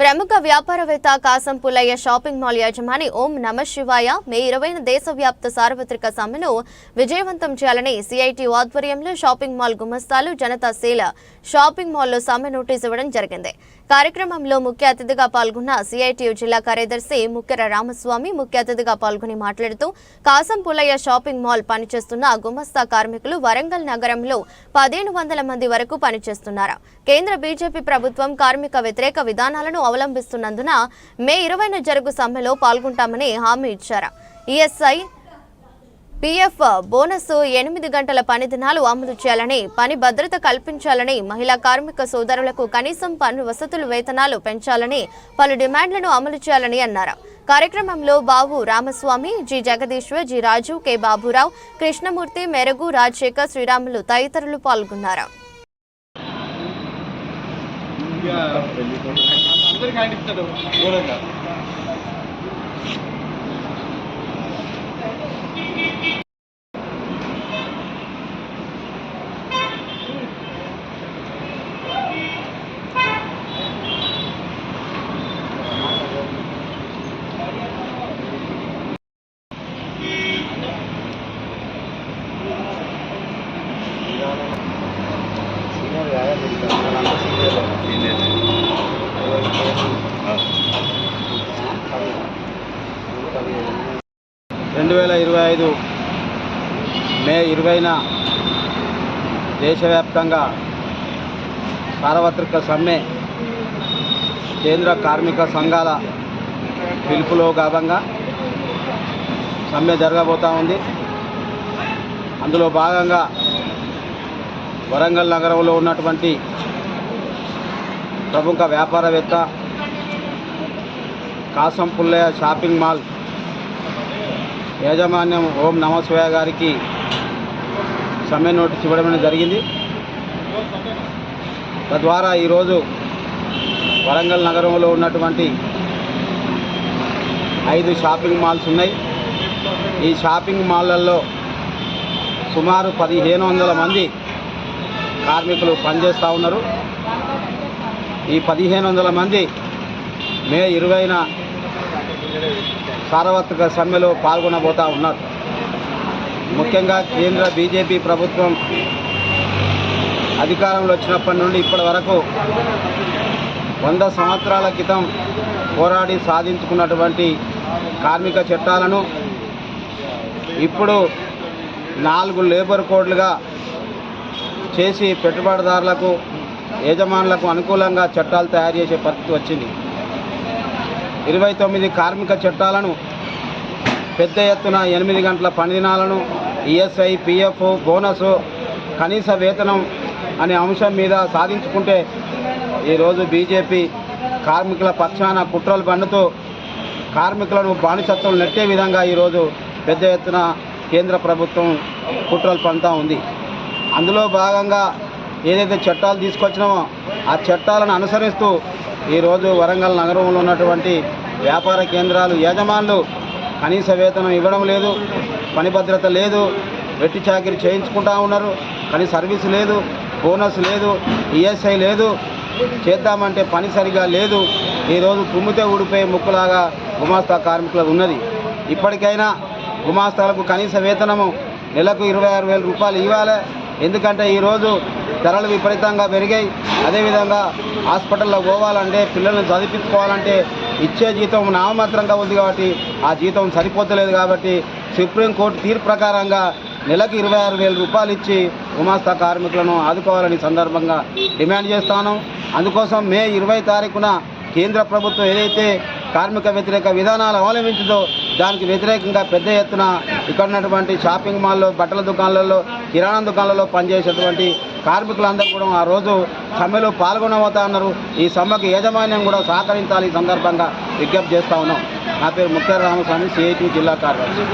ప్రముఖ వ్యాపారవేత్త కాసం Pullaiah shopping mall యజమాని ఓం నమ శివాయ మే ఇరవైన దేశవ్యాప్త సార్వత్రిక సమ్మెను విజయవంతం చేయాలని సిఐటి ఆధ్వర్యంలో షాపింగ్ మాల్ గుమస్తాలు జనతా సేల షాపింగ్ మాల్లో సమ్మె నోటీస్ ఇవ్వడం జరిగింది. కార్యక్రమంలో ముఖ్య అతిథిగా పాల్గొన్న సిఐటియు జిల్లా కార్యదర్శి ముక్కెర రామస్వామి ముఖ్య అతిథిగా పాల్గొని మాట్లాడుతూ కాసం పుల్లయ్య షాపింగ్ మాల్ పనిచేస్తున్న గుమస్తా కార్మికులు వరంగల్ నగరంలో పదిహేను వందల మంది వరకు పనిచేస్తున్నారు. కేంద్ర బీజేపీ ప్రభుత్వం కార్మిక వ్యతిరేక విధానాలను అవలంబిస్తున్నందున మే ఇరవైన జరుగు సమ్మెలో పాల్గొంటామని హామీ ఇచ్చారు. ఈఎస్ఐ పీఎఫ్ బోనస్ ఎనిమిది గంటల పని దినాలు అమలు చేయాలని పని భద్రత కల్పించాలని మహిళా కార్మిక సోదరులకు కనీసం పన్ను వసతులు వేతనాలు పెంచాలని పలు డిమాండ్లను అమలు చేయాలని అన్నారు. కార్యక్రమంలో Babu Ramaswamy G Jagadeeshwar G Raju K Baburao Krishnamurthy Merugu Rajasekhar Sriramulu తదితరులు పాల్గొన్నారు. రెండు వేల ఇరవై ఐదు మే ఇరవైన దేశవ్యాప్తంగా సార్వత్రిక సమ్మె కేంద్ర కార్మిక సంఘాల పిలుపులో భాగంగా సమ్మె జరగబోతూ ఉంది. అందులో భాగంగా వరంగల్ నగరంలో ఉన్నటువంటి ప్రముఖ వ్యాపారవేత్త కాసం పుల్లయ్య షాపింగ్ మాల్ యాజమాన్యం ఓం నమశివాయ గారికి సమ్మె నోటీస్ ఇవ్వడం జరిగింది. తద్వారా ఈరోజు వరంగల్ నగరంలో ఉన్నటువంటి ఐదు షాపింగ్ మాల్స్ ఉన్నాయి. ఈ షాపింగ్ మాల్లలో సుమారు పదిహేను వందల మంది కార్మికులు పనిచేస్తూ ఉన్నారు. ఈ పదిహేను వందల మంది మే ఇరవైన సార్వత్రిక సమ్మెలో పాల్గొనబోతా ఉన్నారు. ముఖ్యంగా కేంద్ర బీజేపీ ప్రభుత్వం అధికారంలో వచ్చినప్పటి నుండి ఇప్పటి వరకు వంద సంవత్సరాల క్రితం పోరాడి సాధించుకున్నటువంటి కార్మిక చట్టాలను ఇప్పుడు నాలుగు లేబర్ కోడ్లుగా చేసి పెట్టుబడిదారులకు యజమానులకు అనుకూలంగా చట్టాలు తయారు చేసే పరిస్థితి వచ్చింది. ఇరవై తొమ్మిది కార్మిక చట్టాలను పెద్ద ఎత్తున ఎనిమిది గంటల పని దినాలను ఈఎస్ఐ పిఎఫ్ బోనస్ కనీస వేతనం అనే అంశం మీద సాధించుకుంటే ఈరోజు బీజేపీ కార్మికుల పక్షాన కుట్రలు పన్నుతూ కార్మికులను బానిసత్వం నెట్టే విధంగా ఈరోజు పెద్ద ఎత్తున కేంద్ర ప్రభుత్వం కుట్రలు పన్నుతూ ఉంది. అందులో భాగంగా ఏదైతే చట్టాలు తీసుకొచ్చినామో ఆ చట్టాలను అనుసరిస్తూ ఈరోజు వరంగల్ నగరంలో ఉన్నటువంటి వ్యాపార కేంద్రాలు యజమానులు కనీస వేతనం ఇవ్వడం లేదు పని భద్రత లేదు వెట్టి చాకిరి చేయించుకుంటా ఉన్నారు కానీ సర్వీస్ లేదు బోనస్ లేదు ఈఎస్ఐ లేదు చేద్దామంటే పని సరిగా లేదు ఈరోజు తుమ్మితే ఊడిపోయే ముక్కులాగా గుమాస్తా కార్మికులకు ఉన్నది. ఇప్పటికైనా గుమాస్తాలకు కనీస వేతనము నెలకు ఇరవై ఆరు వేల రూపాయలు ఇవ్వాలి ఎందుకంటే ఈరోజు ధరలు విపరీతంగా పెరిగాయి. అదేవిధంగా హాస్పిటల్లో పోవాలంటే పిల్లల్ని చదివించుకోవాలంటే ఇచ్చే జీతం నామమాత్రంగా ఉంది కాబట్టి ఆ జీతం సరిపోతలేదు కాబట్టి సుప్రీంకోర్టు తీర్పు ప్రకారంగా నెలకు ఇరవై ఆరు వేల రూపాయలు ఇచ్చి గుమాస్తా కార్మికులను ఆదుకోవాలని సందర్భంగా డిమాండ్ చేస్తాను. అందుకోసం మే ఇరవై తారీఖున కేంద్ర ప్రభుత్వం ఏదైతే కార్మిక వ్యతిరేక విధానాలు అవలంబించదో దానికి వ్యతిరేకంగా పెద్ద ఎత్తున ఇక్కడ ఉన్నటువంటి షాపింగ్ మాల్లో బట్టల దుకాణాలలో కిరాణా దుకాణాలలో పనిచేసేటువంటి కార్మికులందరూ కూడా ఆ రోజు సమ్మెలో పాల్గొనబోతా అన్నారు ఈ సమ్మెకు యాజమాన్యం కూడా సహకరించాలి ఈ సందర్భంగా విజ్ఞప్తి చేస్తా ఉన్నాం. నా పేరు ముఖ్య రామస్వామి సిఐటి జిల్లా కార్యదర్శి.